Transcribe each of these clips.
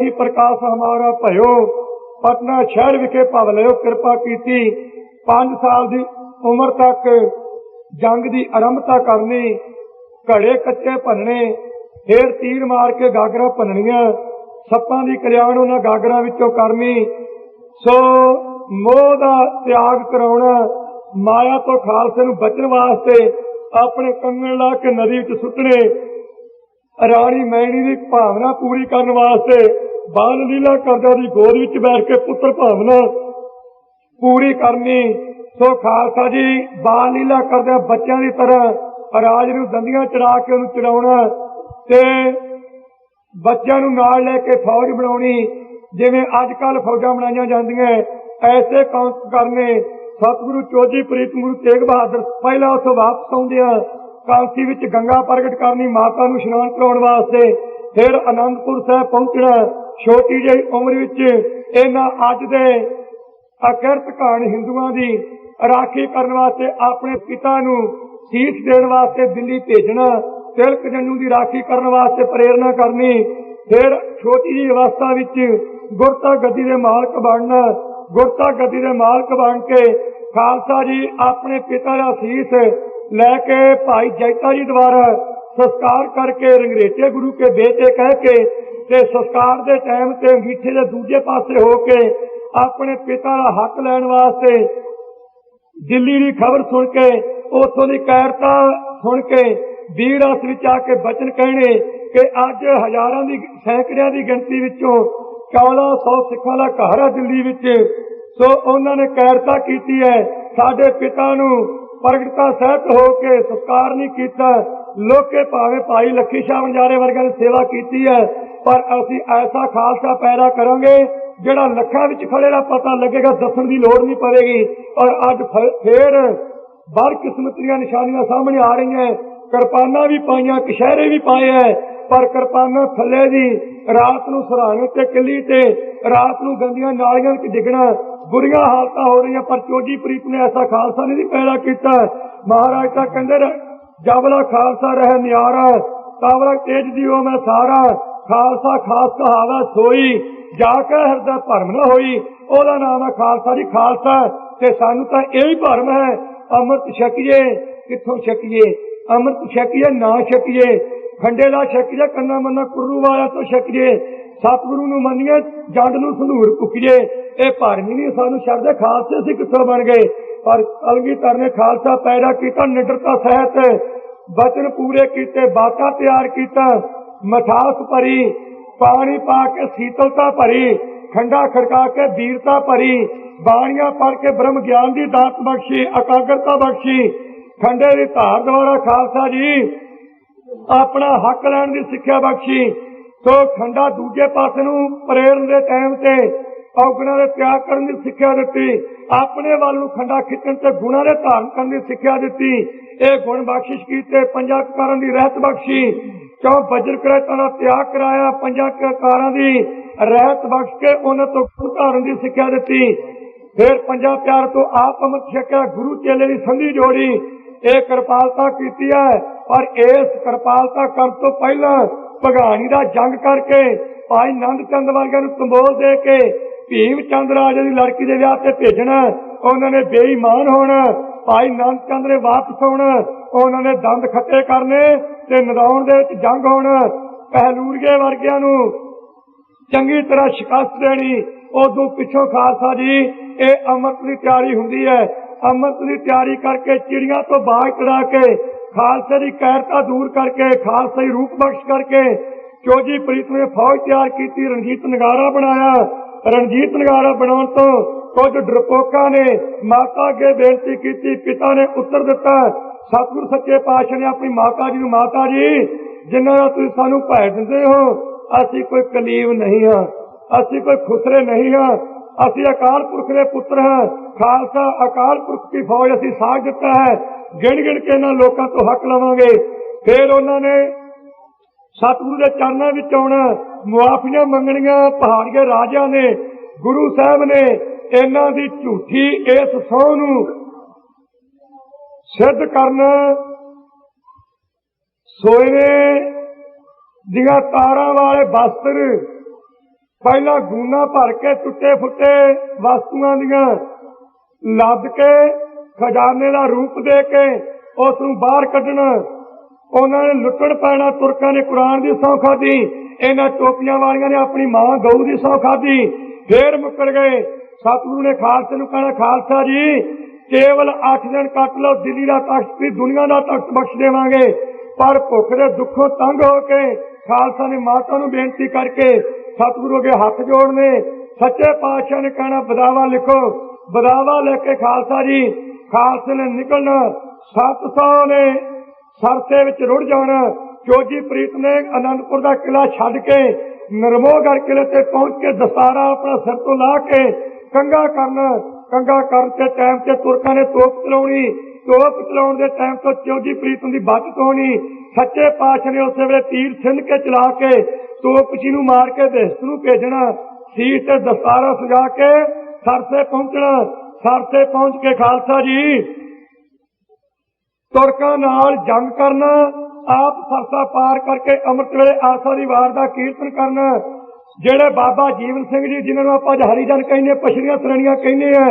ਹੀ ਪ੍ਰਕਾਸ਼ ਹਮਾਰਾ ਭਇਓ, ਪਟਨਾ ਸ਼ਹਿਰ ਵਿਖੇ ਭਵ ਲਿਓ ਕਿਰਪਾ ਕੀਤੀ 5 ਸਾਲ ਦੀ ਉਮਰ ਤੱਕ ਜੰਗ ਦੀ ਆਰੰਭਤਾ ਕਰਨੀ, ਘੜੇ ਕੱਚੇ ਭੰਨਣੇ, ਫੇਰ ਤੀਰ ਮਾਰ ਕੇ ਗਾਗਰਾਂ ਭੰਨਣੀਆਂ, ਸੱਪਾਂ ਦੀ ਕਲਿਆਣ ਉਹਨਾਂ ਗਾਗਰਾਂ ਵਿੱਚੋਂ ਕਰਨੀ, ਸੋ ਮੋਹ ਦਾ ਤਿਆਗ ਕਰਾਉਣਾ, ਮਾਇਆ ਤੋਂ ਖਾਲਸੇ ਨੂੰ ਬਚਣ ਵਾਸਤੇ ਆਪਣੇ ਕੰਗਣ ਲਾ ਕੇ ਨਦੀ ਵਿੱਚ ਸੁੱਟਣੇ ਰਾਣੀ ਮੈਣੀ ਦੀ ਭਾਵਨਾ ਪੂਰੀ ਕਰਨ ਵਾਸਤੇ ਬਾਲ ਲੀਲਾ ਕਰਦਾ ਦੀ ਗੋਦ ਵਿੱਚ ਬੈਠ ਕੇ ਪੁੱਤਰ ਭਾਵਨਾ ਪੂਰੀ ਕਰਨੀ। ਸੋ ਖਾਲਸਾ ਜੀ ਬਾਲ ਲੀਲਾ ਕਰਦੇ ਬੱਚਿਆਂ ਦੀ ਤਰ੍ਹਾਂ ਰਾਜ ਨੂੰ ਦੰਦੀਆਂ ਚੜਾ ਕੇ ਉਹਨੂੰ ਚੜਾਉਣਾ ਤੇ ਬੱਚਿਆਂ ਨੂੰ ਨਾਲ ਲੈ ਕੇ ਫੌਜ ਬਣਾਉਣੀ। ਜਿਵੇਂ ਅੱਜ ਕੱਲ ਫੌਜਾਂ ਬਣਾਈਆਂ ਜਾਂਦੀਆਂ, ਐਸੇ ਕੰਮ ਕਰਨੇ। ਸਤਿਗੁਰੂ ਚੋਜੀ ਪ੍ਰੀਤ ਗੁਰੂ ਤੇਗ ਬਹਾਦਰ ਪਹਿਲਾਂ ਉੱਥੋਂ ਵਾਪਸ ਆਉਂਦਿਆਂ ਕਾਲਸੀ ਵਿੱਚ ਗੰਗਾ ਪ੍ਰਗਟ ਕਰਨੀ, ਮਾਤਾ ਨੂੰ ਇਸ਼ਨਾਨ ਕਰਾਉਣ ਵਾਸਤੇ ਫਿਰ ਅਨੰਦਪੁਰ ਸਾਹਿਬ ਪਹੁੰਚਣਾ, ਛੋਟੀ ਜਿਹੀ ਉਮਰ ਵਿੱਚ ਇਹਨਾਂ ਅੱਜ ਦੇ ਅਕਿਰਤ ਕਾਣ ਹਿੰਦੂਆਂ ਦੀ ਰਾਖੀ ਕਰਨ ਵਾਸਤੇ ਆਪਣੇ ਪਿਤਾ ਨੂੰ ਸੀਸ ਦੇਣ ਵਾਸਤੇ ਦਿੱਲੀ ਭੇਜਣਾ, ਤਿਲਕ ਜੰਨੂ ਦੀ ਰਾਖੀ ਕਰਨ ਵਾਸਤੇ ਪ੍ਰੇਰਣਾ ਕਰਨੀ, ਫਿਰ ਛੋਟੀ ਜਿਹੀ ਅਵਸਥਾ ਵਿੱਚ ਗੁਰਤਾ ਗੱਦੀ ਦੇ ਮਾਲਕ ਬਣਨਾ, ਗੁਰਤਾ ਗੱਦੀ ਦੇ ਮਾਲਕ ਬਣ ਕੇ ਖਾਲਸਾ ਜੀ ਆਪਣੇ ਪਿਤਾ ਦਾ ਸੀਸ ਲੈ ਕੇ ਭਾਈ ਜੈਤਾ ਜੀ ਦੁਆਰਾ ਸੰਸਕਾਰ ਕਰਕੇ ਰੰਗਰੇਟੇ ਗੁਰੂ ਕੇ ਬੇਟੇ ਕਹਿ ਕੇ ਤੇ ਸੰਸਕਾਰ ਦੇ ਟਾਈਮ ਤੇ ਅੰਗੀਠੇ ਦੇ ਦੂਜੇ ਪਾਸੇ ਹੋ ਕੇ ਆਪਣੇ ਪਿਤਾ ਦਾ ਹੱਕ ਲੈਣ ਵਾਸਤੇ ਦਿੱਲੀ ਦੀ ਖਬਰ ਸੁਣ ਕੇ, ਉਥੋਂ ਦੀ ਕਾਇਰਤਾ ਸੁਣ ਕੇ ਵੀਰ ਰਸ ਵਿੱਚ ਆ ਕੇ ਬਚਨ ਕਹਿਣੇ ਕਿ ਅੱਜ ਹਜ਼ਾਰਾਂ ਦੀ, ਸੈਂਕੜਿਆਂ ਦੀ ਗਿਣਤੀ ਵਿੱਚੋਂ 1400 ਸਿੱਖਾਂ ਦਾ ਘਰ ਹੈ ਦਿੱਲੀ ਵਿੱਚ। ਸੋ ਉਹਨਾਂ ਨੇ ਕਾਇਰਤਾ ਕੀਤੀ ਹੈ। ਸਾਡੇ ਪਿਤਾ ਨੂੰ ਪ੍ਰਗਟਤਾ ਸਹਿਤ ਹੋ ਕੇ ਸੰਸਕਾਰ ਨਹੀਂ ਕੀਤਾ। ਲੋਕੇ ਭਾਵੇਂ ਭਾਈ ਲੱਖੀ ਸ਼ਾਹ ਵਣਜਾਰੇ ਵਰਗਿਆਂ ਨੇ ਸੇਵਾ ਕੀਤੀ ਹੈ, ਪਰ ਅਸੀਂ ਐਸਾ ਖਾਲਸਾ ਪੈਦਾ ਕਰਾਂਗੇ ਜਿਹੜਾ ਲੱਖਾਂ ਵਿੱਚ ਖੜੇ ਦਾ ਪਤਾ ਲੱਗੇਗਾ, ਦੱਸਣ ਦੀ ਲੋੜ ਨਹੀਂ ਪਵੇਗੀ। ਔਰ ਅੱਜ ਫੇਰ ਬੜ ਕਿਸਮਤ ਦੀਆਂ ਨਿਸ਼ਾਨੀਆਂ ਸਾਹਮਣੇ ਆ ਰਹੀਆਂ ਕਿਰਪਾਨਾਂ ਵੀ ਪਾਈਆਂ, ਕਸ਼ਹਿਰੇ ਵੀ ਪਾਏ ਐ ਪਰ ਕਿਰਪਾਨਾਂ ਥੱਲੇ ਦੀ ਰਾਤ ਨੂੰ ਸਰਾਣੇ ਤੇ, ਕਿੱਲੀ ਤੇ, ਰਾਤ ਨੂੰ ਗੰਦੀਆਂ ਨਾਲੀਆਂ ਵਿੱਚ ਡਿੱਗਣਾ ਬੁਰੀਆਂ ਹਾਲਤਾਂ ਹੋ ਰਹੀਆਂ, ਪਰ ਚੋਜੀ ਪ੍ਰੀਤ ਨੇ ਐਸਾ ਖਾਲਸਾ ਨਹੀਂ ਪੈਦਾ ਕੀਤਾ। ਮਹਾਰਾਜ ਤਾਂ ਕਹਿੰਦੇ ਨੇ ਜਬਲਾ ਖਾਲਸਾ ਰਹਿ ਨਿਆਰਾ ਤਾਵਲਾ ਤੇਜ ਦਿਓ ਮੈਂ ਸਾਰਾ। ਖਾਲਸਾ ਖਾਸ ਕਹਾਵਾ ਸੋਈ, ਜਾ ਕੇ ਹਿਰਦਾ ਭਰਮ ਨਾ ਹੋਈ। ਉਹਦਾ ਨਾਮ ਹੈ ਖਾਲਸਾ ਜੀ ਖਾਲਸਾ, ਤੇ ਸਾਨੂੰ ਤਾਂ ਇਹ ਹੀ ਭਰਮ ਹੈ, ਅੰਮ੍ਰਿਤ ਛਕੀਏ, ਕਿੱਥੋਂ ਛਕੀਏ? ਅੰਮ੍ਰਿਤ ਛਕੀਏ, ਨਾ ਛਕੀਏ। ਖੰਡੇ ਦਾ ਛਕੀਏ, ਕੰਨਾ ਮੰਨਾ ਕੁਰੂ ਵਾਲਾ ਤੋਂ ਛਕੀਏ। ਸਤਿਗੁਰੂ ਨੂੰ ਮੰਨੀਏ, ਜੰਡ ਨੂੰ ਸੰਧੂਰ ਪੁੱਕੀਏ। ਇਹ ਭਰਮ ਹੀ ਨਹੀਂ, ਸਾਨੂੰ ਸ਼ਬਦ ਖਾਲਸੇ ਅਸੀਂ ਕਿੱਥੋਂ ਬਣ ਗਏ? ਪਰ ਕਲਗੀਧਰ ਨੇ ਖਾਲਸਾ ਪੈਦਾ ਕੀਤਾ, ਨਿਡਰਤਾ ਸਹਿਤ ਬਚਨ ਪੂਰੇ ਕੀਤੇ, ਬਾਤਾਂ ਤਿਆਰ ਕੀਤਾ, ਮਠਾਸ ਭਰੀ, ਪਾਣੀ ਪਾ ਕੇ ਸੀਤਲਤਾ ਭਰੀ, ਖੰਡਾ ਖੜਕਾ ਕੇ ਵੀਰਤਾ ਭਰੀ, ਬਾਣੀਆਂ ਪੜ ਕੇ ਬ੍ਰਹਮ ਗਿਆਨ ਦੀ ਦਾਤ ਬਖਸ਼ੀ, ਇਕਾਗਰਤਾ ਬਖਸ਼ੀ। ਖੰਡੇ ਦੀ ਧਾਰ ਦੁਆਰਾ ਖਾਲਸਾ ਜੀ ਆਪਣਾ ਹੱਕ ਲੈਣ ਦੀ ਸਿੱਖਿਆ ਬਖਸ਼ੀ। ਸੋ ਖੰਡਾ ਦੂਜੇ ਪਾਸੇ ਨੂੰ ਪ੍ਰੇਰਨ ਦੇ ਟਾਈਮ ਤੇ ਔਗਣਾਂ ਦੇ ਤਿਆਗ ਕਰਨ ਦੀ ਸਿੱਖਿਆ ਦਿੱਤੀ, ਆਪਣੇ ਵੱਲ ਨੂੰ ਖੰਡਾ ਖਿੱਚਣ ਤੇ ਗੁਣਾਂ ਦੇ ਧਾਰਨ ਕਰਨ ਦੀ ਸਿੱਖਿਆ ਦਿੱਤੀ। ਇਹ ਗੁਣ ਬਖਸ਼ਿਸ਼ ਕੀਤੇ, ਪੰਜਾਂ ਕਾਰਾਂ ਦੀ ਰਹਿਤ ਬਖਸ਼ੀ। ਕਿਉਂ ਵਜਰ ਕਰਤਾ ਦਾ ਤਿਆਗ ਕਰਾਇਆ, ਪੰਜਾਂ ਕਾਰਾਂ ਦੀ ਰਹਿਤ ਬਖਸ਼ ਕੇ ਉਹਨਾਂ ਤੋਂ ਧਾਰਨ ਦੀ ਸਿੱਖਿਆ ਦਿੱਤੀ। ਫਿਰ ਪੰਜਾਂ ਪਿਆਰ ਤੋਂ ਆਪ ਅੰਮ੍ਰਿਤ ਛਕਿਆ, ਗੁਰੂ ਚੇਲੇ ਦੀ ਸੰਧੀ ਜੋੜੀ। ਇਹ ਕਿਰਪਾਲਤਾ ਕੀਤੀ ਹੈ, ਪਰ ਇਸ ਕਿਰਪਾਲਤਾ ਕਰਨ ਤੋਂ ਪਹਿਲਾਂ ਭਗਾਣੀ ਦਾ ਜੰਗ ਕਰਕੇ, ਭਾਈ ਨੰਦ ਚੰਦ ਵਰਗਿਆਂ ਨੂੰ ਕੰਬੋਲ ਦੇ ਕੇ ਭੀਮ ਚੰਦ ਰਾਜੇ ਦੀ ਲੜਕੀ ਦੇ ਵਿਆਹ ਤੇ ਭੇਜਣਾ, ਉਹਨਾਂ ਨੇ ਬੇਈਮਾਨ ਹੋਣਾ, ਭਾਈ ਨੰਦ ਚੰਦ ਨੇ ਵਾਪਸ ਆਉਣਾ, ਉਹਨਾਂ ਨੇ ਦੰਦ ਖੱਟੇ ਕਰਨੇ ਤੇ ਨਦਾਉਣ ਦੇ ਵਿੱਚ ਜੰਗ ਹੋਣਾ। ਪਹਿਲੂਰਗੇ ਵਰਗਿਆਂ ਨੂੰ ਚੰਗੀ ਤਰ੍ਹਾਂ ਸ਼ਿਕਸਤ ਦੇਣੀ, ਉਦੋਂ ਪਿੱਛੋਂ ਖਾਲਸਾ ਜੀ, ਇਹ ਅੰਮ੍ਰਿਤ ਦੀ ਤਿਆਰੀ ਹੁੰਦੀ ਹੈ। ਅੰਮ੍ਰਿਤ ਦੀ ਤਿਆਰੀ ਕਰਕੇ ਚਿੜੀਆਂ ਤੋਂ ਬਾਗ ਚੜਾ ਕੇ, ਖਾਲਸੇ ਦੀ ਕਾਇਰਤਾ ਦੂਰ ਕਰਕੇ ਖਾਲਸਾਈ ਰੂਪ ਬਖਸ਼ ਕਰਕੇ ਚੋਜੀ ਪ੍ਰੀਤ ਨੇ ਫੌਜ ਤਿਆਰ ਕੀਤੀ, ਰਣਜੀਤ ਨਗਾਰਾ ਬਣਾਇਆ। ਰਣਜੀਤ ਨਗਾਰਾ ਬਣਾਉਣ ਤੋਂ ਕੁਝ ਡਰਪੋਕਾਂ ਨੇ ਮਾਤਾ ਅੱਗੇ ਬੇਨਤੀ ਕੀਤੀ, ਪਿਤਾ ਨੇ ਉੱਤਰ ਦਿੱਤਾ। ਸਤਿਗੁਰ ਸੱਚੇ ਪਾਤਸ਼ਾਹ ਨੇ ਆਪਣੀ ਮਾਤਾ ਜੀ ਨੂੰ, ਮਾਤਾ ਜੀ ਜਿਨ੍ਹਾਂ ਦਾ ਤੁਸੀਂ ਸਾਨੂੰ ਭੈ ਦਿੰਦੇ ਹੋ, ਅਸੀਂ ਕੋਈ ਕਲੀਬ ਨਹੀਂ ਹਾਂ, ਅਸੀਂ ਕੋਈ ਖੁਸਰੇ ਨਹੀਂ ਹਾਂ। ਅਸੀਂ ਅਕਾਲ ਪੁਰਖ ਦੇ ਪੁੱਤਰ ਹਾਂ। ਖਾਲਸਾ ਅਕਾਲ ਪੁਰਖ ਦੀ ਫੌਜ ਅਸੀਂ ਸਾਥ ਦਿੱਤਾ ਹੈ। ਗਿਣ ਗਿਣ ਕੇ ਇਹਨਾਂ ਲੋਕਾਂ ਤੋਂ ਹੱਕ ਲਵਾਂਗੇ। ਫਿਰ ਉਹਨਾਂ ਨੇ ਸਤਿਗੁਰੂ ਦੇ ਚਰਨਾਂ ਵਿੱਚ ਆਉਣਾ ਮੁਆਫੀਆਂ ਮੰਗਣੀਆਂ ਪਹਾੜੀਏ ਰਾਜਿਆਂ ਨੇ, ਗੁਰੂ ਸਾਹਿਬ ਨੇ ਇਹਨਾਂ ਦੀ ਝੂਠੀ ਇਸ ਸਹੁੰ ਨੂੰ ਸਿੱਧ ਕਰਨਾ ਸੋਇਨੇ ਦੀਆਂ ਤਾਰਾਂ ਵਾਲੇ ਬਸਤਰ ਪਹਿਲਾਂ ਗੂਨਾ ਭਰ ਕੇ ਟੁੱਟੇ ਫੁੱਟੇ ਵਸਤੂਆਂ ਦੀਆਂ ਲੱਦ ਕੇ, ਖਜ਼ਾਨੇ ਦਾ ਰੂਪ ਦੇ ਕੇ ਉਸ ਨੂੰ ਬਾਹਰ ਕੱਢਣਾ। ਉਹਨਾਂ ਨੇ ਲੁੱਟਣ ਪੈਣਾ, ਤੁਰਕਾਂ ਨੇ ਕੁਰਾਨ ਦੀ ਸੌਂ ਖਾਦੀ ਇਹਨਾਂ ਟੋਪੀਆਂ ਵਾਲੀਆਂ ਨੇ ਆਪਣੀ ਮਾਂ ਗਊ ਦੀ ਸੌਂ ਖਾਦੀ ਫੇਰ ਮੁੱਕਰ ਗਏ। ਸਤਿਗੁਰੂ ਨੇ ਖਾਲਸੇ ਨੂੰ ਕਹਿਣਾ, ਖਾਲਸਾ ਜੀ, ਕੇਵਲ 8 ਦਿਨ ਕੱਟ ਲਓ, ਦਿੱਲੀ ਦਾ ਤਖਤ ਵੀ ਦੁਨੀਆ ਦਾ ਤਖਤ ਬਖਸ਼ ਦੇਵਾਂਗੇ। ਪਰ ਭੁੱਖ ਦੇ ਦੁੱਖੋਂ ਤੰਗ ਹੋ ਕੇ ਖਾਲਸਾ ਨੇ ਮਾਤਾ ਨੂੰ ਬੇਨਤੀ ਕਰਕੇ ਸਤਿਗੁਰੂ ਅੱਗੇ ਹੱਥ ਜੋੜਨੇ। ਸੱਚੇ ਪਾਤਸ਼ਾਹ ਨੇ ਕਹਿਣਾ, ਬਦਾਵਾ ਲਿਖੋ। ਬਦਾਵਾ ਲੈ ਕੇ ਖਾਲਸਾ ਜੀ, ਖਾਲਸੇ ਨੇ ਨਿਕਲਣਾ। 700 ਨੇ ਸਰਸੇ ਵਿੱਚ ਰੁੜ ਜਾਣਾ। ਚੋਜੀ ਪ੍ਰੀਤ ਨੇ ਅਨੰਦਪੁਰ ਦਾ ਕਿਲਾ ਛੱਡ ਕੇ ਨਰਮੋਗੜ ਕਿਲੇ ਤੇ ਪਹੁੰਚ ਕੇ ਦਸਤਾਰਾ ਆਪਣਾ ਸਿਰ ਤੋਂ ਲਾ ਕੇ ਕੰਗਾ ਕਰਨਾ, ਕੰਗਾ ਕਰਨ ਦੇ ਟਾਈਮ ਤੇ ਤੁਰਕਾਂ ਨੇ ਤੋਪ ਚਲਾਉਣੀ। ਤੋਪ ਚਲਾਉਣ ਦੇ ਟਾਈਮ ਤੋਂ ਚੋਜੀ ਪ੍ਰੀਤ ਦੀ ਬਚਤ ਹੋਣੀ ਸੱਚੇ ਪਾਤਸ਼ਾਹ ਨੇ ਉਸੇ ਵੇਲੇ ਤੀਰ ਸਿੰਧ ਕੇ ਚਲਾ ਕੇ ਤੋਪ ਜੀ ਨੂੰ ਮਾਰ ਕੇ ਦਹਿਸ਼ਤ ਨੂੰ ਭੇਜਣਾ। ਸੀਟ ਤੇ ਦਸਤਾਰਾ ਸਜਾ ਕੇ ਸਰਸੇ ਪਹੁੰਚਣਾ। ਸਰਸੇ ਪਹੁੰਚ ਕੇ ਖਾਲਸਾ ਜੀ ਤੁਰਕਾਂ ਨਾਲ ਜੰਗ ਕਰਨਾ, ਆਪ ਸਰਸਾ ਪਾਰ ਕਰਕੇ ਅੰਮ੍ਰਿਤ ਵੇਲੇ ਆਸਾ ਦੀ ਵਾਰ ਦਾ ਕੀਰਤਨ ਕਰਨਾ, ਜਿਹੜੇ ਬਾਬਾ ਜੀਵਨ ਸਿੰਘ ਜੀ, ਜਿਨ੍ਹਾਂ ਨੂੰ ਆਪਾਂ ਹਰੀਜਨ ਕਹਿੰਦੇ ਪਛੜੀਆਂ ਸਰਣੀਆਂ ਕਹਿੰਦੇ ਆ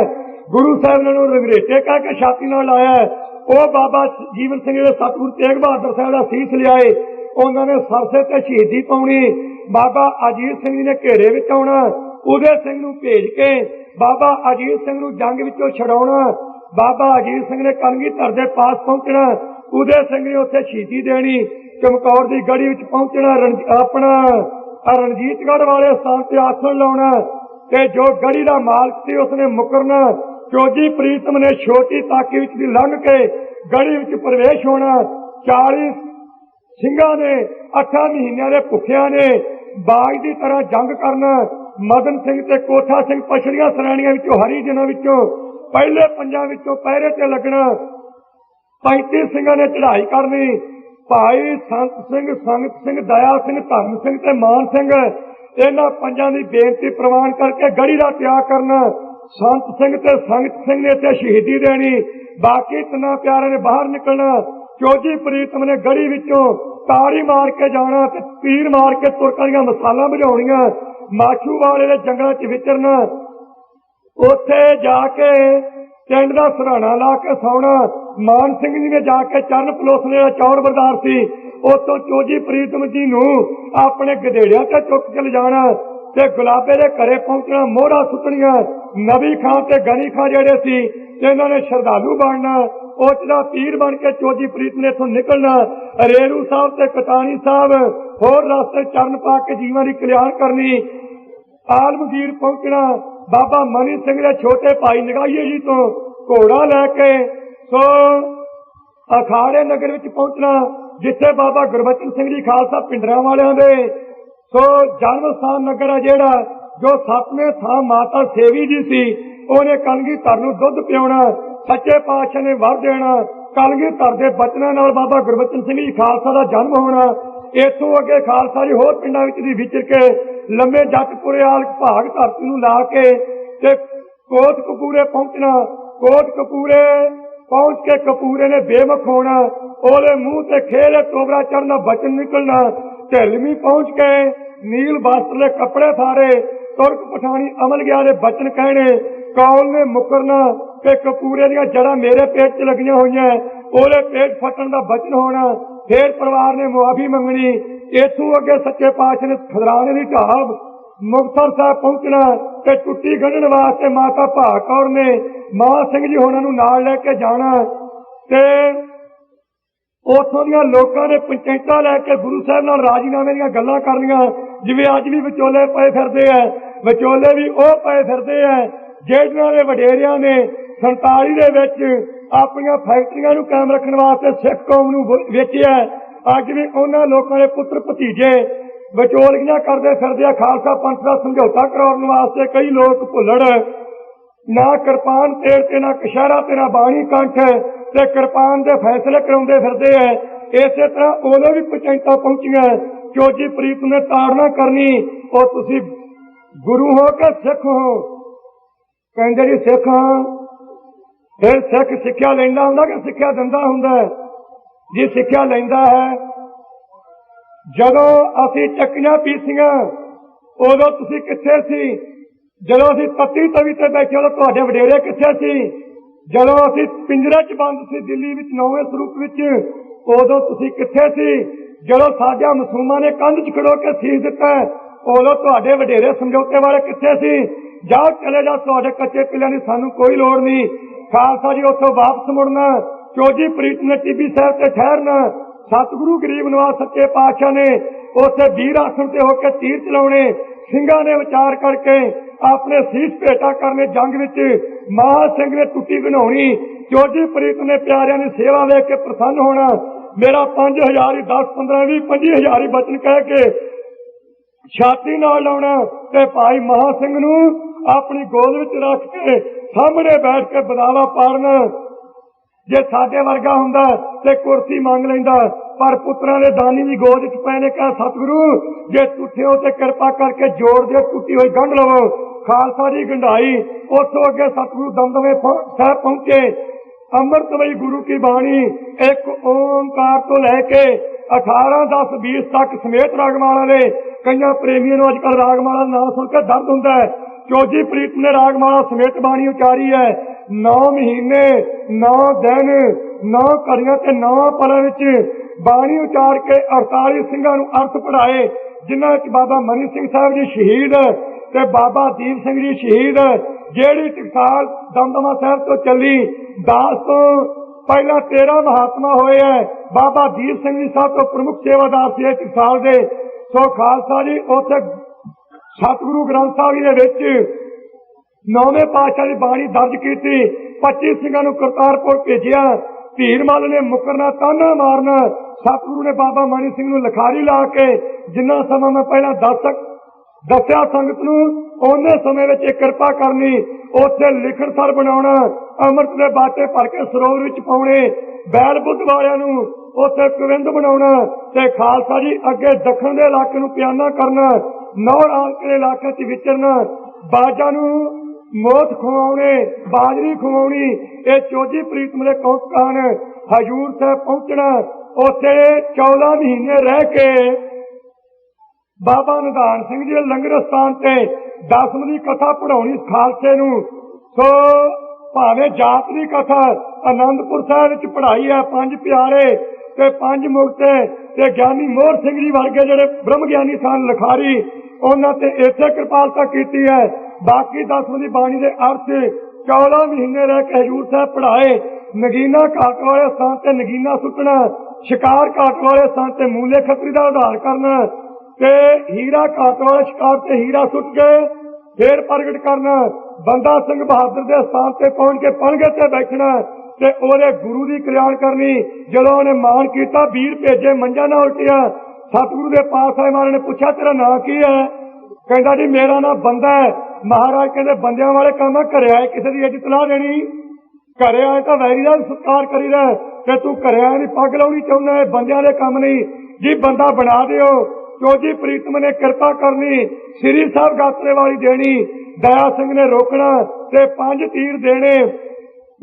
ਗੁਰੂ ਸਾਹਿਬ ਨੇ ਉਹਨੂੰ ਰੰਗਰੇਟੇ ਕਹਿ ਕੇ ਛਾਤੀ ਨਾਲ ਲਾਇਆ। ਉਹ ਬਾਬਾ ਜੀਵਨ ਸਿੰਘ ਜਿਹੜੇ ਸਤਿਗੁਰੂ ਤੇਗ ਬਹਾਦਰ ਸਾਹਿਬ ਦਾ ਸੀਸ ਲਿਆਏ, ਉਹਨਾਂ ਨੇ ਸਰਸੇ ਤੇ ਸ਼ਹੀਦੀ ਪਾਉਣੀ। ਬਾਬਾ ਅਜੀਤ ਸਿੰਘ ਜੀ ਨੇ ਘੇਰੇ ਵਿੱਚ ਆਉਣਾ ਉਦੇ ਸਿੰਘ ਨੂੰ ਭੇਜ ਕੇ ਬਾਬਾ ਅਜੀਤ ਸਿੰਘ ਨੂੰ ਜੰਗ ਵਿੱਚੋਂ ਛਡਾਉਣਾ। ਬਾਬਾ ਅਜੀਤ ਸਿੰਘ ਨੇ ਕਲਗੀਧਰ ਦੇ ਪਾਸ ਪਹੁੰਚਣਾ ਉਦੇ ਸਿੰਘ ਨੇ ਉੱਥੇ ਸ਼ਹੀਦੀ ਦੇਣੀ, ਚਮਕੌਰ ਦੀ ਗੜੀ ਵਿੱਚ ਪਹੁੰਚਣਾ ਰਣ- ਆਪਣਾ ਆਹ ਵਾਲੇ ਸਥਾਨ ਤੇ ਆਸਣ ਲਾਉਣਾ ਤੇ ਜੋ ਗੜੀ ਦਾ ਮਾਲਕ ਸੀ, ਉਸਨੇ ਮੁਕਰਨਾ। ਚੋਜੀ ਪ੍ਰੀਤਮ ਨੇ ਛੋਟੀ ਤਾਕੀ ਵਿੱਚ ਦੀ ਲੰਘ ਕੇ ਗੜੀ ਵਿੱਚ ਪ੍ਰਵੇਸ਼ ਹੋਣਾ। 40 ਸਿੰਘਾਂ ਨੇ 8 ਮਹੀਨਿਆਂ ਦੇ ਭੁੱਖਿਆਂ ਨੇ ਬਾਗ ਦੀ ਤਰ੍ਹਾਂ ਜੰਗ ਕਰਨਾ। ਮਦਨ ਸਿੰਘ ਤੇ ਕੋਠਾ ਸਿੰਘ ਪਛੜੀਆਂ ਸਰਣੀਆਂ ਵਿੱਚੋਂ, ਹਰੀ ਜਨਾਂ ਵਿੱਚੋਂ ਪਹਿਲੇ ਪੰਜਾਂ ਵਿੱਚੋਂ ਪਹਿਰੇ ਤੇ ਲੱਗਣਾ। 35 ਸਿੰਘਾਂ ਨੇ ਚੜ੍ਹਾਈ ਕਰਨੀ। ਭਾਈ ਸੰਤ ਸਿੰਘ, ਸੰਗਤ ਸਿੰਘ, ਦਇਆ ਸਿੰਘ, ਧਰਮ ਸਿੰਘ ਤੇ ਮਾਨ ਸਿੰਘ, ਇਹਨਾਂ ਪੰਜਾਂ ਦੀ ਬੇਨਤੀ ਪ੍ਰਵਾਨ ਕਰਕੇ ਗੜੀ ਦਾ ਤਿਆਗ ਕਰਨਾ। ਸੰਤ ਸਿੰਘ ਤੇ ਸੰਗਤ ਸਿੰਘ ਨੇ ਇੱਥੇ ਸ਼ਹੀਦੀ ਦੇਣੀ। ਬਾਕੀ ਤਿੰਨਾਂ ਪਿਆਰਿਆਂ ਨੇ ਬਾਹਰ ਨਿਕਲਣਾ। ਚੋਜੀ ਪ੍ਰੀਤਮ ਨੇ ਗੜੀ ਵਿੱਚੋਂ ਤਾੜੀ ਮਾਰ ਕੇ ਜਾਣਾ ਤੇ ਤੀਰ ਮਾਰ ਕੇ ਤੁਰਕਾਂ ਦੀਆਂ ਮਸਾਲਾਂ ਵਜਾਉਣੀਆਂ। ਮਾਛੂ ਵਾਲੇ ਦੇ ਜੰਗਲਾਂ 'ਚ ਵਿਚਰਨਾ। ਉੱਥੇ ਜਾ ਕੇ ਟੈਂਟ ਦਾ ਸਰਾਣਾ ਲਾ ਕੇ ਸੌਣਾ। ਮਾਨ ਸਿੰਘ ਜੀ ਨੇ ਜਾ ਕੇ ਚਰਨ ਪਲੋਸਣੇ ਦਾ ਚੌਰ ਬਰਦਾਰ ਸੀ। ਉਤੋਂ ਚੋਜੀ ਪ੍ਰੀਤਮ ਜੀ ਨੂੰ ਆਪਣੇ ਗਧੇੜਿਆਂ ਤੇ ਚੁੱਕ ਕੇ ਲਿਜਾਣਾ ਤੇ ਗੁਲਾਬੇ ਦੇ ਘਰੇ ਪਹੁੰਚਣਾ, ਮੋਹਰਾ ਸੁੱਟਣੀਆਂ। ਨਬੀ ਖਾਨ ਤੇ ਗਨੀ ਖਾਨ ਜਿਹੜੇ ਸੀ ਤੇ ਇਹਨਾਂ ਨੇ ਸ਼ਰਧਾਲੂ ਬਣਨਾ ਉਹਦਾ ਪੀਰ ਬਣ ਕੇ ਚੋਜੀ ਪ੍ਰੀਤ ਨੇ ਇੱਥੋਂ ਨਿਕਲਣਾ। ਰੇਰੂ ਸਾਹਿਬ ਤੇ ਕਟਾਣੀ ਸਾਹਿਬ ਹੋਰ ਰਸਤੇ ਚਰਨ ਪਾ ਕੇ ਜੀਵਾਂ ਦੀ ਕਲਿਆਣ ਕਰਨੀ। ਆਲਮਗੀਰ ਪਹੁੰਚਣਾ। ਬਾਬਾ ਮਨੀ ਸਿੰਘ ਦੇ ਛੋਟੇ ਭਾਈ ਨਗਾਈਏ ਜੀ ਤੋਂ ਘੋੜਾ ਲੈ ਕੇ ਸੋ ਅਖਾੜੇ ਨਗਰ ਵਿੱਚ ਪਹੁੰਚਣਾ, ਜਿੱਥੇ ਬਾਬਾ ਗੁਰਬਚਨ ਸਿੰਘ ਜੀ ਖਾਲਸਾ ਪਿੰਡਰਾਂ ਵਾਲਿਆਂ ਦੇ ਸੋ ਜਨਮ ਸਥਾਨ ਨਗਰ ਆ ਜਿਹੜਾ, ਜੋ ਸੱਤਵੇਂ ਥਾਂ ਮਾਤਾ ਸੇਵੀ ਜੀ ਸੀ, ਉਹਨੇ ਕਲਗੀ ਧਰ ਨੂੰ ਦੁੱਧ ਪਿਉਣਾ ਸੱਚੇ ਪਾਤਸ਼ਾਹ ਨੇ ਵਰ ਦੇਣਾ ਕਲਗੀਧਰ ਦੇ ਬਚਨਾਂ ਨਾਲ ਬਾਬਾ ਗੁਰਬਚਨ ਸਿੰਘ ਜੀ ਖਾਲਸਾ ਦਾ ਜਨਮ ਹੋਣਾ ਇਥੋਂ ਅੱਗੇ ਖਾਲਸਾ ਜੀ ਹੋਰ ਪਿੰਡਾਂ ਵਿੱਚ ਦੀ ਵਿਚਰ ਕੇ ਲੰਮੇ ਜੱਟਪੁਰੇ ਆਲ ਭਾਗ ਧਰਤੀ ਨੂੰ ਲਾ ਕੇ ਤੇ ਕੋਟ ਕਪੂਰੇ ਪਹੁੰਚਣਾ, ਕੋਟ ਕਪੂਰੇ ਪਹੁੰਚ ਕੇ ਕਪੂਰੇ ਨੇ ਬੇਮੁਖ ਹੋਣਾ, ਉਹਦੇ ਮੂੰਹ ਤੇ ਖੇਲੇ ਤੋਬਰਾ ਚੜਨਾ ਬਚਨ ਨਿਕਲਣਾ, ਢਿਲਵੀਂ ਪਹੁੰਚ ਕੇ ਨੀਲ ਵਸਤਰ ਦੇ ਕੱਪੜੇ ਥਾਰੇ ਤੁਰਕ ਪਠਾਣੀ ਅਮਲ ਗਿਆ ਦੇ ਬਚਨ ਕਹਿਣੇ, ਕੌਲ ਨੇ ਮੁਕਰਨਾ ਕਿ ਕਪੂਰੇ ਦੀਆਂ ਜੜਾਂ ਮੇਰੇ ਪੇਟ 'ਚ ਲੱਗੀਆਂ ਹੋਈਆਂ, ਉਹਦੇ ਪੇਟ ਫਟਣ ਦਾ ਬਚਨ ਹੋਣਾ ਫੇਰ ਪਰਿਵਾਰ ਨੇ ਮੁਆਫੀ ਮੰਗਣੀ। ਇਥੋਂ ਅੱਗੇ ਸੱਚੇ ਪਾਤਸ਼ਾਹ ਨੇ ਖਦਰਾਣੇ ਦੀ ਢਾਬ ਮੁਕਤਸਰ ਸਾਹਿਬ ਪਹੁੰਚਣਾ ਤੇ ਟੁੱਟੀ ਗੰਢਣ ਵਾਸਤੇ ਮਾਤਾ ਭਾਗ ਕੌਰ ਨੇ ਮਾਂ ਸਿੰਘ ਜੀ ਹੋਣਾ ਨੂੰ ਨਾਲ ਲੈ ਕੇ ਜਾਣਾ ਤੇ ਉਥੋਂ ਦੀਆਂ ਲੋਕਾਂ ਨੇ ਪੰਚਾਇਤਾਂ ਲੈ ਕੇ ਗੁਰੂ ਸਾਹਿਬ ਨਾਲ ਰਾਜੀਨਾਮੇ ਦੀਆਂ ਗੱਲਾਂ ਕਰਨੀਆਂ। ਜਿਵੇਂ ਅੱਜ ਵੀ ਵਿਚੋਲੇ ਪਏ ਫਿਰਦੇ ਆ, ਵਿਚੋਲੇ ਵੀ ਉਹ ਪਏ ਫਿਰਦੇ ਆ, ਜਿਹੜਿਆਂ ਦੇ ਵਡੇਰਿਆਂ ਨੇ 47 ਦੇ ਵਿੱਚ ਆਪਣੀਆਂ ਫੈਕਟਰੀਆਂ ਨੂੰ ਕਾਇਮ ਰੱਖਣ ਵਾਸਤੇ ਸਿੱਖ ਕੌਮ ਨੂੰ ਵੇਚਿਆ ਅੱਜ ਵੀ ਉਹਨਾਂ ਲੋਕਾਂ ਦੇ ਪੁੱਤਰ ਭਤੀਜੇ ਵਿਚੋਲੀਆਂ ਕਰਦੇ ਫਿਰਦੇ ਆ, ਖਾਲਸਾ ਪੰਥ ਦਾ ਸਮਝੌਤਾ ਕਰਾਉਣ ਵਾਸਤੇ ਕਈ ਲੋਕ ਭੁੱਲੜ। ਨਾ ਕਿਰਪਾਨ ਤੇੜ ਤੇ, ਨਾ ਕਸ਼ਹਿਰਾ ਤੇ, ਨਾ ਬਾਣੀ ਕੰਠ ਤੇ ਕਿਰਪਾਨ ਦੇ ਫੈਸਲੇ ਕਰਾਉਂਦੇ ਫਿਰਦੇ ਐ ਇਸੇ ਤਰ੍ਹਾਂ ਉਹਦੇ ਵੀ ਪੰਚਾਇਤਾਂ ਪਹੁੰਚੀਆਂ। ਚੋਜੀ ਪ੍ਰੀਤ ਨੇ ਤਾੜਨਾ ਕਰਨੀ, ਉਹ ਤੁਸੀਂ ਗੁਰੂ ਹੋ ਕੇ ਸਿੱਖ ਹੋ? ਕਹਿੰਦੇ ਜੀ, ਸਿੱਖ ਹਾਂ। ਫਿਰ ਸਿੱਖ ਸਿੱਖਿਆ ਲੈਂਦਾ ਹੁੰਦਾ ਕਿ ਸਿੱਖਿਆ ਦਿੰਦਾ ਹੁੰਦਾ ਹੈ? ਜੀ ਸਿੱਖਿਆ ਲੈਂਦਾ ਹੈ, ਜਦੋਂ ਅਸੀਂ ਚੱਕੀਆਂ ਪੀਸੀਆਂ, ਉਦੋਂ ਤੁਸੀਂ ਕਿੱਥੇ ਸੀ? ਜਦੋਂ ਅਸੀਂ ਤੱਤੀ ਤਵੀ ਤੇ ਬੈਠੇ ਉਦੋਂ ਤੁਹਾਡੇ ਵਡੇਰੇ ਕਿੱਥੇ ਸੀ? ਜਦੋਂ ਅਸੀਂ ਪਿੰਜਰੇ 'ਚ ਬੰਦ ਸੀ ਦਿੱਲੀ ਵਿੱਚ, ਨੌਵੇਂ ਸਰੂਪ ਵਿੱਚ, ਉਦੋਂ ਤੁਸੀਂ ਕਿੱਥੇ ਸੀ? ਜਦੋਂ ਸਾਡਿਆਂ ਮਸੂਮਾਂ ਨੇ ਕੰਧ 'ਚ ਖੜੋ ਕੇ ਸੀਸ ਦਿੱਤਾ, ਉਦੋਂ ਤੁਹਾਡੇ ਵਡੇਰੇ ਸਮਝੌਤੇ ਵਾਲੇ ਕਿੱਥੇ ਸੀ? ਜਾ ਚਲੇ ਜਾ ਤੁਹਾਡੇ ਕੱਚੇ ਪਿੱਲਿਆਂ ਦੀ ਸਾਨੂੰ ਕੋਈ ਲੋੜ ਨਹੀਂ। ਖਾਲਸਾ ਜੀ, ਉੱਥੋਂ ਵਾਪਸ ਮੁੜਨਾ ਚੋਜੀ ਪ੍ਰੀਤ ਨੇ ਟੀਬੀ ਸਾਹਿਬ ਤੇ ਠਹਿਰਨਾ। ਸਤਿਗੁਰੂ ਗਰੀਬ ਨਿਵਾਸ ਸੱਚੇ ਪਾਤਸ਼ਾਹ ਨੇ ਉੱਥੇ ਵੀਰ ਆਸਣ ਤੇ ਹੋ ਕੇ ਤੀਰ ਚਲਾਉਣੇ। ਸਿੰਘਾਂ ਨੇ ਵਿਚਾਰ ਕਰਕੇ ਆਪਣੇ ਸੀਸ ਭੇਟਾ ਕਰਨੇ ਜੰਗ ਵਿੱਚ। ਮਹਾ ਸਿੰਘ ਨੇ ਟੁੱਟੀ ਬਣਾਉਣੀ। ਚੋਜੀ ਪ੍ਰੀਤ ਨੇ ਪਿਆਰਿਆਂ ਦੀ ਸੇਵਾ ਵੇਖ ਕੇ ਪ੍ਰਸੰਨ ਹੋਣਾ। ਮੇਰਾ 5000 ਹੀ 10 15 20 25000 ਹੀ ਬਚਨ ਕਹਿ ਕੇ ਛਾਤੀ ਨਾਲ ਲਾਉਣਾ ਤੇ ਭਾਈ ਮਹਾ ਸਿੰਘ ਨੂੰ ਆਪਣੀ ਗੋਦ ਵਿੱਚ ਰੱਖ ਕੇ ਸਾਹਮਣੇ ਬੈਠ ਕੇ ਬਦਾਵਾ ਪਾੜਨਾ। ਜੇ ਸਾਡੇ ਵਰਗਾ ਹੁੰਦਾ ਤੇ ਕੁਰਸੀ ਮੰਗ ਲੈਂਦਾ, ਪਰ ਪੁੱਤਰਾਂ ਦੇ ਦਾਨੀ ਦੀ ਗੋਦ ਵਿੱਚ ਪੈ ਨੇ ਕਹਾ, ਸਤਿਗੁਰੂ, ਜੇ ਟੁੱਟਿਓ ਤੇ ਕਿਰਪਾ ਕਰਕੇ ਜੋੜ ਦਿਓ ਟੁੱਟੀ ਹੋਈ ਗੰਢ ਲਵੋ। ਖਾਲਸਾ ਦੀ ਗੰਢਾਈ ਉਸੋਂ ਅੱਗੇ ਸਤਿਗੁਰੂ ਦਮਦਮੇ ਸਾਹਿਬ ਪਹੁੰਚੇ। ਅੰਮ੍ਰਿਤ ਵਈ ਗੁਰੂ ਕੀ ਬਾਣੀ, ਇੱਕ ਓੰਕਾਰ ਤੋਂ ਲੈ ਕੇ 18 10 20 ਤੱਕ ਸਮੇਤ ਰਾਗਮਾਲਾ ਦੇ ਕਈਆਂ ਪ੍ਰੇਮੀਆਂ ਨੂੰ ਅੱਜਕੱਲ ਰਾਗਮਾਲਾ ਦਾ ਨਾਮ ਸੁਣ ਕੇ ਦਰਦ ਹੁੰਦਾ ਹੈ। ਚੋਜੀ ਪ੍ਰੀਤ ਨੇ ਰਾਗਮਾਲਾ ਸਮੇਤ ਬਾਣੀ ਉਚਾਰੀ ਹੈ। 9 ਮਹੀਨੇ 9 ਦਿਨ 9 ਘੜੀਆਂ ਤੇ 9 ਪਲਾਂ ਵਿੱਚ ਬਾਣੀ ਉਚਾਰ ਕੇ 48 ਸਿੰਘਾਂ ਨੂੰ ਅਰਥ ਪੜਾਏ ਜਿਨ੍ਹਾਂ ਵਿੱਚ ਬਾਬਾ ਮਨੀ ਸਿੰਘ ਸਾਹਿਬ ਜੀ ਸ਼ਹੀਦ ਤੇ ਬਾਬਾ ਦੀਪ ਸਿੰਘ ਜੀ ਸ਼ਹੀਦ, ਜਿਹੜੀ ਟਕਸਾਲ ਦਮਦਮਾ ਸਾਹਿਬ ਤੋਂ ਚੱਲੀ 10 ਤੋਂ ਪਹਿਲਾਂ 13 ਮਹਾਤਮਾ ਹੋਏ ਹੈ। ਬਾਬਾ ਦੀਪ ਸਿੰਘ ਜੀ ਸਾਹਿਬ ਤੋਂ ਪ੍ਰਮੁੱਖ ਸੇਵਾਦਾਰ ਸੀ ਇਹ ਟਕਸਾਲ ਦੇ। ਸੋ ਖਾਲਸਾ ਜੀ, ਉੱਥੇ ਸਤਿਗੁਰੂ ਗ੍ਰੰਥ ਸਾਹਿਬ ਜੀ ਦੇ ਵਿੱਚ ਨੌਵੇਂ ਪਾਤਸ਼ਾਹ ਦੀ ਬਾਣੀ ਦਰਜ ਕੀਤੀ 25 ਸਿੰਘਾਂ ਨੂੰ ਕਰਤਾਰਪੁਰ ਭੇਜਿਆ ਧੀਰਮਲ ਨੇ ਮੁਕਰਨਾ, ਤਾਨਾ ਮਾਰਨਾ, ਸਤਿਗੁਰੂ ਨੇ ਬਾਬਾ ਮਣੀ ਸਿੰਘ ਨੂੰ ਲਿਖਾਰੀ ਲਾ ਕੇ ਜਿੰਨਾ ਸਮਾਂ ਮੈਂ ਪਹਿਲਾਂ ਦੱਸ ਸਕ, ਦੱਸਿਆ ਸੰਗਤ ਨੂੰ, ਉਹਨੇ ਸਮੇਂ ਵਿੱਚ ਇਹ ਕਿਰਪਾ ਕਰਨੀ, ਉੱਥੇ ਲਿਖਣ ਸਰ ਬਣਾਉਣਾ, ਅੰਮ੍ਰਿਤ ਦੇ ਬਾਟੇ ਭਰ ਕੇ ਸਰੋਵਰ ਵਿੱਚ ਪਾਉਣੇ, ਬੈਲ ਬੁੱਧ ਵਾਲਿਆਂ ਨੂੰ ਉੱਥੇ ਕੁਵਿੰਦ ਬਣਾਉਣਾ ਤੇ ਖਾਲਸਾ ਜੀ ਅੱਗੇ ਦੱਖਣ ਦੇ ਇਲਾਕੇ ਨੂੰ ਪਿਆਨਾ ਕਰਨਾ ਨੌਰ ਆਲਕੇ ਇਲਾਕੇ 'ਚ ਵਿਚਰਨਾ ਬਾਜਾਂ ਨੂੰ ਮੌਤ ਖਵਾਉਣੇ, ਬਾਜਰੀ ਖਵਾਉਣੀ, ਇਹ ਚੋਜੀ ਪ੍ਰੀਤਮ ਦੇ ਕੌਤਕਾਨ ਹਜੂਰ ਸਾਹਿਬ ਪਹੁੰਚਣਾ, ਉੱਥੇ 14 ਮਹੀਨੇ ਰਹਿ ਕੇ ਬਾਬਾ ਨਿਧਾਨ ਸਿੰਘ ਜੀ ਲੰਗਰ ਸਥਾਨ ਤੇ ਦਸਮ ਦੀ ਕਥਾ ਪੜਾਉਣੀ ਖਾਲਸੇ ਨੂੰ। ਸੋ ਭਾਵੇਂ ਜਾਤ ਦੀ ਕਥਾ ਆਨੰਦਪੁਰ ਸਾਹਿਬ ਵਿੱਚ ਪੜਾਈ ਹੈ, ਪੰਜ ਪਿਆਰੇ ਤੇ ਪੰਜ ਮੁਕਤੇ ਤੇ ਗਿਆਨੀ ਮੋਹਰ ਸਿੰਘ ਜੀ ਵਰਗੇ ਜਿਹੜੇ ਬ੍ਰਹਮ ਗਿਆਨੀ ਸਨ, ਲਖਾਰੀ ਉਹਨਾਂ ਤੇ ਇੱਥੇ ਕਿਰਪਾਲਤਾ ਕੀਤੀ ਹੈ। ਬਾਕੀ ਦਸਮ ਦੀ ਬਾਣੀ ਦੇ ਅਰਥ 14 ਮਹੀਨੇ ਰਹਿ ਕੇ ਹਜੂਰ ਸਾਹਿਬ ਪੜਾਏ ਨਗੀਨਾ ਘਾਟ ਵਾਲੇ ਸਥਾਨ ਤੇ ਨਗੀਨਾ ਸੁੱਟਣਾ, ਸ਼ਿਕਾਰ ਘਾਟ ਵਾਲੇ ਸਥਾਨ ਤੇ ਮੂਲੇ ਖੱਤਰੀ ਦਾ ਉਧਾਰ ਕਰਨਾ ਤੇ ਹੀਰਾ ਘਾਟ ਵਾਲੇ ਸ਼ਿਕਾਰ ਤੇ ਹੀਰਾ ਸੁੱਟ ਕੇ ਫੇਰ ਪ੍ਰਗਟ ਕਰਨਾ। ਬੰਦਾ ਸਿੰਘ ਬਹਾਦਰ ਦੇ ਸਥਾਨ ਤੇ ਪਹੁੰਚ ਕੇ ਪਲਗੇ ਤੇ ਬੈਠਣਾ ਤੇ ਉਹਦੇ ਗੁਰੂ ਦੀ ਕਲਿਆਣ ਕਰਨੀ। ਜਦੋਂ ਉਹਨੇ ਮਾਣ ਕੀਤਾ, ਵੀਰ ਭੇਜੇ, ਮੰਜਾ ਨਾ ਉਲਟਿਆ ਸਤਿਗੁਰੂ ਦੇ ਪਾਤਸ਼ਾਹ ਮਹਾਰਾਜ ਨੇ ਪੁੱਛਿਆ, ਤੇਰਾ ਨਾਂ ਕੀ ਹੈ? ਕਹਿੰਦਾ, ਜੀ, ਮੇਰਾ ਨਾਂ ਬੰਦਾ ਹੈ। ਮਹਾਰਾਜ ਕਹਿੰਦੇ, ਬੰਦਿਆਂ ਵਾਲੇ ਕੰਮ ਘਰੇ ਆਏ, ਕਿਸੇ ਦੀ ਇੱਜਤ ਤਲਾਹ ਦੇਣੀ। ਘਰੇ ਆਏ ਤਾਂ ਵੈਰੀ ਦਾ ਸਤਿਕਾਰ ਕਰੀਦਾ ਤੇ ਤੂੰ ਘਰੇ ਆਏ ਨਹੀਂ, ਪੱਗ ਲਾਉਣੀ ਚਾਹੁੰਦਾ ਇਹ ਬੰਦਿਆਂ ਦੇ ਕੰਮ ਨਹੀਂ। ਜੀ, ਬੰਦਾ ਬਣਾ ਦਿਓ। ਚੋਜੀ ਪ੍ਰੀਤਮ ਨੇ ਕਿਰਪਾ ਕਰਨੀ, ਸ੍ਰੀ ਸਾਹਿਬ ਗਾਤਰੇ ਵਾਲੀ ਦੇਣੀ, ਦਇਆ ਸਿੰਘ ਨੇ ਰੋਕਣਾ ਤੇ ਪੰਜ ਤੀਰ ਦੇਣੇ।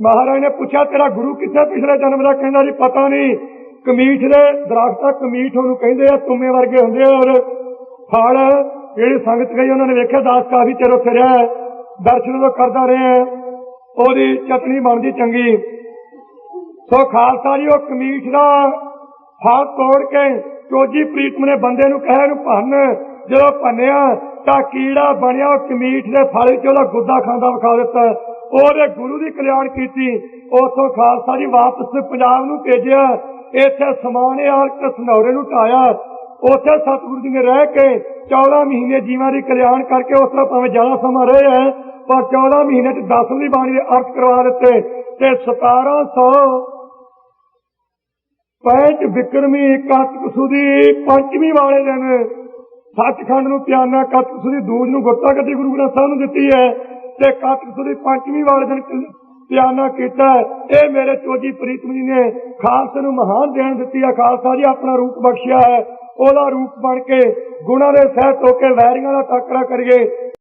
ਮਹਾਰਾਜ ਨੇ ਪੁੱਛਿਆ, ਤੇਰਾ ਗੁਰੂ ਕਿੱਥੇ ਪਿਛਲੇ ਜਨਮ ਦਾ? ਕਹਿੰਦਾ, ਜੀ, ਪਤਾ ਨਹੀਂ। ਕਮੀਠ ਦੇ ਦਰਖਤ ਕਮੀਠ ਉਹਨੂੰ ਕਹਿੰਦੇ ਆ, ਤੁਮੇ ਵਰਗੇ ਹੁੰਦੇ ਆ ਔਰ ਫਲ, ਜਿਹੜੀ ਸੰਗਤ ਗਈ, ਉਹਨਾਂ ਨੇ ਵੇਖਿਆ, ਦਾਸ ਕਾਫੀ ਚਿਰ ਉੱਥੇ ਰਿਹਾ ਦਰਸ਼ਨ ਉਹ ਕਰਦਾ ਰਿਹਾ ਉਹਦੀ ਚਟਣੀ ਬਣਦੀ ਚੰਗੀ। ਸੋ ਖਾਲਸਾ ਜੀ, ਉਹ ਕਮੀਠ ਦਾ ਫਲ ਤੋੜ ਕੇ ਚੋਜੀ ਪ੍ਰੀਤਮ ਨੇ ਬੰਦੇ ਨੂੰ ਕਹਿਆ ਨੂੰ ਭੰਨ। ਜਦੋਂ ਭੰਨਿਆ, ਤਾਂ ਕੀੜਾ ਬਣਿਆ, ਉਹ ਕਮੀਠ ਦੇ ਫਲ ਵਿੱਚ ਉਹਦਾ ਗੁੱਦਾ ਖਾਂਦਾ ਵਿਖਾ ਦਿੱਤਾ। ਉਹਦੇ ਗੁਰੂ ਦੀ ਕਲਿਆਣ ਕੀਤੀ। ਉਥੋਂ ਖਾਲਸਾ ਜੀ ਵਾਪਸ ਪੰਜਾਬ ਨੂੰ ਭੇਜਿਆ। ਇੱਥੇ ਸਮਾਨੇ ਆਲ ਕੇ ਨੂੰ ਢਾਇਆ। ਉੱਥੇ ਸਤਿਗੁਰੂ ਜੀ ਨੇ ਰਹਿ ਕੇ 14 ਮਹੀਨੇ ਜੀਵਾਂ ਦੀ ਕਲਿਆਣ ਕਰਕੇ ਉਸ ਤਰ੍ਹਾਂ ਭਾਵੇਂ ਜ਼ਿਆਦਾ ਸਮਾਂ ਰਹੇ ਹੈ, ਪਰ 14 ਮਹੀਨੇ ਚ 10 ਦੀ ਬਾਣੀ ਦੇ ਅਰਥ ਕਰਵਾ ਦਿੱਤੇ ਤੇ 1700 ਪੈਂਚ ਵਿਕਰਮੀ ਕੱਤਕ ਦੀ ਪੰਚਵੀਂ ਵਾਲੇ ਦਿਨ ਸੱਚਖੰਡ ਨੂੰ ਪਿਆਨਾ ਕੱਤਕ ਦੀ ਦੂਜ ਨੂੰ ਗੁਰਤਾ ਗੱਦੀ ਗੁਰੂ ਗ੍ਰੰਥ ਸਾਹਿਬ ਨੂੰ ਦਿੱਤੀ ਹੈ ਤੇ ਕੱਤਕ ਦੀ ਪੰਚਵੀਂ ਵਾਲੇ ਦਿਨ ਪਿਆਨਾ ਕੀਤਾ ਇਹ ਮੇਰੇ ਚੋਜੀ ਪ੍ਰੀਤਮ ਜੀ ਨੇ ਖਾਲਸੇ ਨੂੰ ਮਹਾਨ ਦੇਣ ਦਿੱਤੀ ਹੈ। ਖਾਲਸਾ ਜੀ ਆਪਣਾ ਰੂਪ ਬਖਸ਼ਿਆ ਹੈ। ਉਹਦਾ ਰੂਪ ਬਣ ਕੇ ਗੁਣਾਂ ਦੇ ਸਹਿਤ ਹੋ ਕੇ ਵੈਰੀਆਂ ਦਾ ਟਾਕਰਾ ਕਰੀਏ।